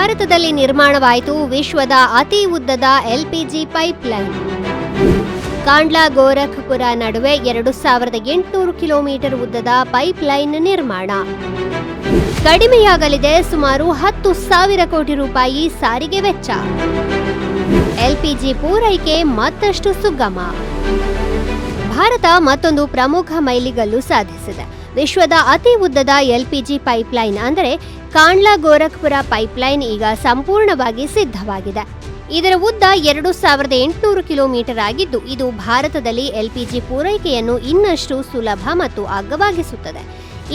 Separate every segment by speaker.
Speaker 1: ಭಾರತದಲ್ಲಿ ನಿರ್ಮಾಣವಾಯಿತು ವಿಶ್ವದ ಅತಿ ಉದ್ದದ ಎಲ್ಪಿಜಿ ಪೈಪ್ಲೈನ್. ಕಾಂಡ್ಲಾ ಗೋರಖ್ಪುರ ನಡುವೆ ಎರಡು ಸಾವಿರದ ಎಂಟುನೂರು ಕಿಲೋಮೀಟರ್ ಉದ್ದದ ಪೈಪ್ಲೈನ್ ನಿರ್ಮಾಣ. ಕಡಿಮೆಯಾಗಲಿದೆ ಸುಮಾರು ಹತ್ತು ಸಾವಿರ ಕೋಟಿ ರೂಪಾಯಿ ಸಾರಿಗೆ ವೆಚ್ಚ. ಎಲ್ಪಿಜಿ ಪೂರೈಕೆ ಮತ್ತಷ್ಟು ಸುಗಮ. ಭಾರತ ಮತ್ತೊಂದು ಪ್ರಮುಖ ಮೈಲಿಗಲ್ಲು ಸಾಧಿಸಿದೆ. ವಿಶ್ವದ ಅತಿ ಉದ್ದದ ಎಲ್ಪಿಜಿ ಪೈಪ್ಲೈನ್ ಅಂದರೆ ಕಾಂಡ್ಲಾ ಗೋರಖ್ಪುರ ಪೈಪ್ಲೈನ್ ಈಗ ಸಂಪೂರ್ಣವಾಗಿ ಸಿದ್ಧವಾಗಿದೆ. ಇದರ ಉದ್ದ ಎರಡು ಸಾವಿರದ ಎಂಟುನೂರು ಕಿಲೋಮೀಟರ್ ಆಗಿದ್ದು, ಇದು ಭಾರತದಲ್ಲಿ ಎಲ್ಪಿಜಿ ಪೂರೈಕೆಯನ್ನು ಇನ್ನಷ್ಟು ಸುಲಭ ಮತ್ತು ಅಗ್ಗವಾಗಿಸುತ್ತದೆ.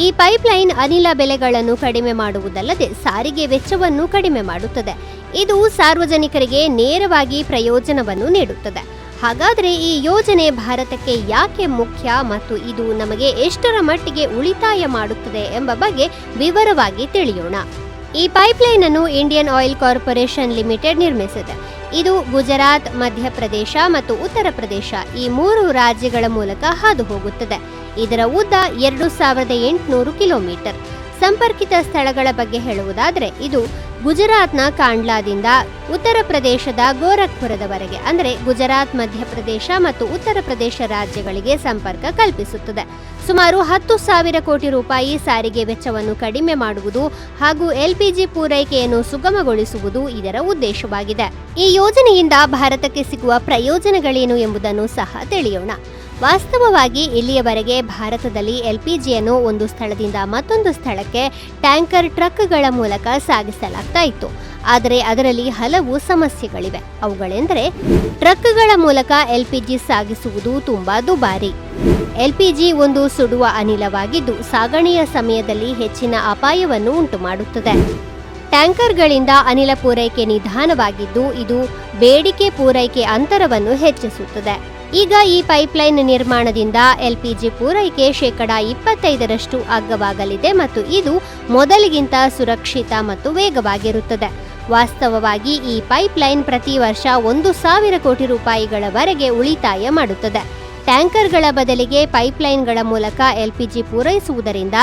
Speaker 1: ಈ ಪೈಪ್ಲೈನ್ ಅನಿಲ ಬೆಲೆಗಳನ್ನು ಕಡಿಮೆ ಮಾಡುವುದಲ್ಲದೆ ಸಾರಿಗೆ ವೆಚ್ಚವನ್ನು ಕಡಿಮೆ ಮಾಡುತ್ತದೆ. ಇದು ಸಾರ್ವಜನಿಕರಿಗೆ ನೇರವಾಗಿ ಪ್ರಯೋಜನವನ್ನು ನೀಡುತ್ತದೆ. ಹಾಗಾದರೆ ಈ ಯೋಜನೆ ಭಾರತಕ್ಕೆ ಯಾಕೆ ಮುಖ್ಯ ಮತ್ತು ಇದು ನಮಗೆ ಎಷ್ಟರ ಮಟ್ಟಿಗೆ ಉಳಿತಾಯ ಮಾಡುತ್ತದೆ ಎಂಬ ಬಗ್ಗೆ ವಿವರವಾಗಿ ತಿಳಿಯೋಣ. ಈ ಪೈಪ್ಲೈನ್ ಅನ್ನು ಇಂಡಿಯನ್ ಆಯಿಲ್ ಕಾರ್ಪೊರೇಷನ್ ಲಿಮಿಟೆಡ್ ನಿರ್ಮಿಸಿದೆ. ಇದು ಗುಜರಾತ್, ಮಧ್ಯಪ್ರದೇಶ ಮತ್ತು ಉತ್ತರ ಪ್ರದೇಶ ಈ ಮೂರು ರಾಜ್ಯಗಳ ಮೂಲಕ ಹಾದು ಹೋಗುತ್ತದೆ. ಇದರ ಉದ್ದ ಎರಡು ಸಾವಿರದ ಎಂಟುನೂರು ಕಿಲೋಮೀಟರ್. ಸಂಪರ್ಕಿತ ಸ್ಥಳಗಳ ಬಗ್ಗೆ ಹೇಳುವುದಾದರೆ, ಇದು ಗುಜರಾತ್ನ ಕಾಂಡ್ಲಾದಿಂದ ಉತ್ತರ ಪ್ರದೇಶದ ಗೋರಖ್ಪುರದವರೆಗೆ, ಅಂದರೆ ಗುಜರಾತ್, ಮಧ್ಯಪ್ರದೇಶ ಮತ್ತು ಉತ್ತರ ಪ್ರದೇಶ ರಾಜ್ಯಗಳಿಗೆ ಸಂಪರ್ಕ ಕಲ್ಪಿಸುತ್ತದೆ. ಸುಮಾರು ಹತ್ತು ಸಾವಿರ ಕೋಟಿ ರೂಪಾಯಿ ಸಾರಿಗೆ ವೆಚ್ಚವನ್ನು ಕಡಿಮೆ ಮಾಡುವುದು ಹಾಗೂ ಎಲ್ಪಿಜಿ ಪೂರೈಕೆಯನ್ನು ಸುಗಮಗೊಳಿಸುವುದು ಇದರ ಉದ್ದೇಶವಾಗಿದೆ. ಈ ಯೋಜನೆಯಿಂದ ಭಾರತಕ್ಕೆ ಸಿಗುವ ಪ್ರಯೋಜನಗಳೇನು ಎಂಬುದನ್ನು ಸಹ ತಿಳಿಯೋಣ. ವಾಸ್ತವವಾಗಿ ಇಲ್ಲಿಯವರೆಗೆ ಭಾರತದಲ್ಲಿ ಎಲ್ಪಿಜಿಯನ್ನು ಒಂದು ಸ್ಥಳದಿಂದ ಮತ್ತೊಂದು ಸ್ಥಳಕ್ಕೆ ಟ್ಯಾಂಕರ್ ಟ್ರಕ್ಗಳ ಮೂಲಕ ಸಾಗಿಸಲಾಗ್ತಾ ಇತ್ತು ಆದರೆ ಅದರಲ್ಲಿ ಹಲವು ಸಮಸ್ಯೆಗಳಿವೆ. ಅವುಗಳೆಂದರೆ, ಟ್ರಕ್ಗಳ ಮೂಲಕ ಎಲ್ಪಿಜಿ ಸಾಗಿಸುವುದು ತುಂಬಾ ದುಬಾರಿ. ಎಲ್ಪಿಜಿ ಒಂದು ಸುಡುವ ಅನಿಲವಾಗಿದ್ದು, ಸಾಗಣೆಯ ಸಮಯದಲ್ಲಿ ಹೆಚ್ಚಿನ ಅಪಾಯವನ್ನು ಉಂಟುಮಾಡುತ್ತದೆ. ಟ್ಯಾಂಕರ್ಗಳಿಂದ ಅನಿಲ ಪೂರೈಕೆ ನಿಧಾನವಾಗಿದ್ದು, ಇದು ಬೇಡಿಕೆ ಪೂರೈಕೆ ಅಂತರವನ್ನು ಹೆಚ್ಚಿಸುತ್ತದೆ. ಈಗ ಈ ಪೈಪ್ಲೈನ್ ನಿರ್ಮಾಣದಿಂದ ಎಲ್ಪಿಜಿ ಪೂರೈಕೆ ಶೇಕಡ ಇಪ್ಪತ್ತೈದರಷ್ಟು ಅಗ್ಗವಾಗಲಿದೆ ಮತ್ತು ಇದು ಮೊದಲಿಗಿಂತ ಸುರಕ್ಷಿತ ಮತ್ತು ವೇಗವಾಗಿರುತ್ತದೆ. ವಾಸ್ತವವಾಗಿ ಈ ಪೈಪ್ಲೈನ್ ಪ್ರತಿ ವರ್ಷ ಒಂದು ಸಾವಿರ ಕೋಟಿ ರೂಪಾಯಿಗಳವರೆಗೆ ಉಳಿತಾಯ ಮಾಡುತ್ತದೆ. ಟ್ಯಾಂಕರ್ಗಳ ಬದಲಿಗೆ ಪೈಪ್ಲೈನ್ಗಳ ಮೂಲಕ ಎಲ್ಪಿಜಿ ಪೂರೈಸುವುದರಿಂದ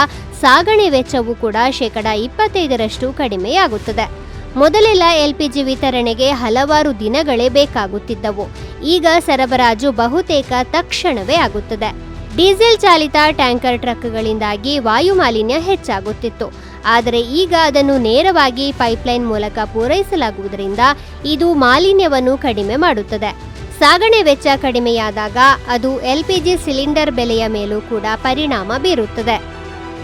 Speaker 1: ಸಾಗಣೆ ವೆಚ್ಚವೂ ಕೂಡ ಶೇಕಡ ಇಪ್ಪತ್ತೈದರಷ್ಟು ಕಡಿಮೆಯಾಗುತ್ತದೆ. ಮೊದಲೆಲ್ಲ ಎಲ್ಪಿಜಿ ವಿತರಣೆಗೆ ಹಲವಾರು ದಿನಗಳೇ ಬೇಕಾಗುತ್ತಿದ್ದವು. ಈಗ ಸರಬರಾಜು ಬಹುತೇಕ ತಕ್ಷಣವೇ ಆಗುತ್ತದೆ. ಡೀಸೆಲ್ ಚಾಲಿತ ಟ್ಯಾಂಕರ್ ಟ್ರಕ್ಗಳಿಂದಾಗಿ ವಾಯು ಮಾಲಿನ್ಯ ಹೆಚ್ಚಾಗುತ್ತಿತ್ತು. ಆದರೆ ಈಗ ಅದನ್ನು ನೇರವಾಗಿ ಪೈಪ್ಲೈನ್ ಮೂಲಕ ಪೂರೈಸಲಾಗುವುದರಿಂದ ಇದು ಮಾಲಿನ್ಯವನ್ನು ಕಡಿಮೆ ಮಾಡುತ್ತದೆ. ಸಾಗಣೆ ವೆಚ್ಚ ಕಡಿಮೆಯಾದಾಗ ಅದು ಎಲ್ಪಿಜಿ ಸಿಲಿಂಡರ್ ಬೆಲೆಯ ಮೇಲೂ ಕೂಡ ಪರಿಣಾಮ ಬೀರುತ್ತದೆ.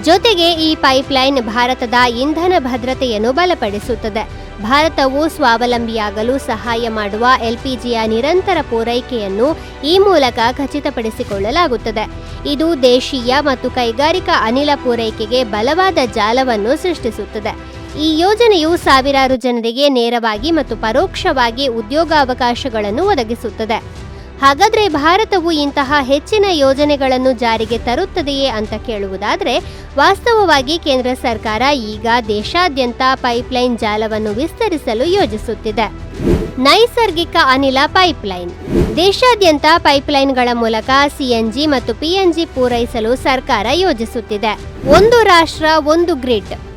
Speaker 1: ಜೊತೆಗೆ ಈ ಪೈಪ್ಲೈನ್ ಭಾರತದ ಇಂಧನ ಭದ್ರತೆಯನ್ನು ಬಲಪಡಿಸುತ್ತದೆ. ಭಾರತವು ಸ್ವಾವಲಂಬಿಯಾಗಲು ಸಹಾಯ ಮಾಡುವ ಎಲ್ಪಿಜಿಯ ನಿರಂತರ ಪೂರೈಕೆಯನ್ನು ಈ ಮೂಲಕ ಖಚಿತಪಡಿಸಿಕೊಳ್ಳಲಾಗುತ್ತದೆ. ಇದು ದೇಶೀಯ ಮತ್ತು ಕೈಗಾರಿಕಾ ಅನಿಲ ಪೂರೈಕೆಗೆ ಬಲವಾದ ಜಾಲವನ್ನು ಸೃಷ್ಟಿಸುತ್ತದೆ. ಈ ಯೋಜನೆಯು ಸಾವಿರಾರು ಜನರಿಗೆ ನೇರವಾಗಿ ಮತ್ತು ಪರೋಕ್ಷವಾಗಿ ಉದ್ಯೋಗಾವಕಾಶಗಳನ್ನು ಒದಗಿಸುತ್ತದೆ. ಹಾಗಾದ್ರೆ ಭಾರತವು ಇಂತಹ ಹೆಚ್ಚಿನ ಯೋಜನೆಗಳನ್ನು ಜಾರಿಗೆ ತರುತ್ತದೆಯೇ ಅಂತ ಕೇಳುವುದಾದರೆ, ವಾಸ್ತವವಾಗಿ ಕೇಂದ್ರ ಸರ್ಕಾರ ಈಗ ದೇಶಾದ್ಯಂತ ಪೈಪ್ಲೈನ್ ಜಾಲವನ್ನು ವಿಸ್ತರಿಸಲು ಯೋಜಿಸುತ್ತಿದೆ. ನೈಸರ್ಗಿಕ ಅನಿಲ ಪೈಪ್ಲೈನ್. ದೇಶಾದ್ಯಂತ ಪೈಪ್ಲೈನ್ಗಳ ಮೂಲಕ ಸಿಎನ್ಜಿ ಮತ್ತು ಪಿಎನ್ಜಿ ಪೂರೈಸಲು ಸರ್ಕಾರ ಯೋಜಿಸುತ್ತಿದೆ. ಒಂದು ರಾಷ್ಟ್ರ, ಒಂದು ಗ್ರಿಡ್.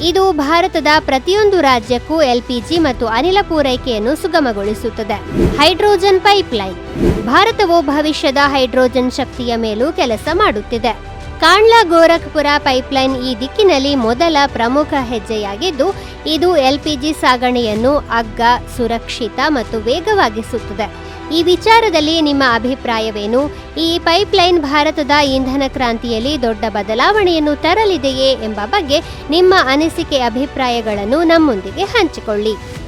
Speaker 1: ಇದು ಭಾರತದ ಪ್ರತಿಯೊಂದು ರಾಜ್ಯಕ್ಕೂ ಎಲ್ಪಿಜಿ ಮತ್ತು ಅನಿಲ ಪೂರೈಕೆಯನ್ನು ಸುಗಮಗೊಳಿಸುತ್ತದೆ. Hydrogen pipeline. ಭಾರತವು ಭವಿಷ್ಯದ ಹೈಡ್ರೋಜನ್ ಶಕ್ತಿಯ ಮೇಲೂ ಕೆಲಸ ಮಾಡುತ್ತಿದೆ. ಕಾಂಡ್ಲಾ ಗೋರಖ್ಪುರ ಪೈಪ್ಲೈನ್ ಈ ದಿಕ್ಕಿನಲ್ಲಿ ಮೊದಲ ಪ್ರಮುಖ ಹೆಜ್ಜೆಯಾಗಿದ್ದು, ಇದು ಎಲ್ಪಿಜಿ ಸಾಗಣೆಯನ್ನು ಅಗ್ಗ, ಸುರಕ್ಷಿತ ಮತ್ತು ವೇಗವಾಗಿಸುತ್ತದೆ. ಈ ವಿಚಾರದಲ್ಲಿ ನಿಮ್ಮ ಅಭಿಪ್ರಾಯವೇನು? ಈ ಪೈಪ್ಲೈನ್ ಭಾರತದ ಇಂಧನ ಕ್ರಾಂತಿಯಲ್ಲಿ ದೊಡ್ಡ ಬದಲಾವಣೆಯನ್ನು ತರಲಿದೆಯೇ ಎಂಬ ಬಗ್ಗೆ ನಿಮ್ಮ ಅನಿಸಿಕೆ ಅಭಿಪ್ರಾಯಗಳನ್ನು ನಮ್ಮೊಂದಿಗೆ ಹಂಚಿಕೊಳ್ಳಿ.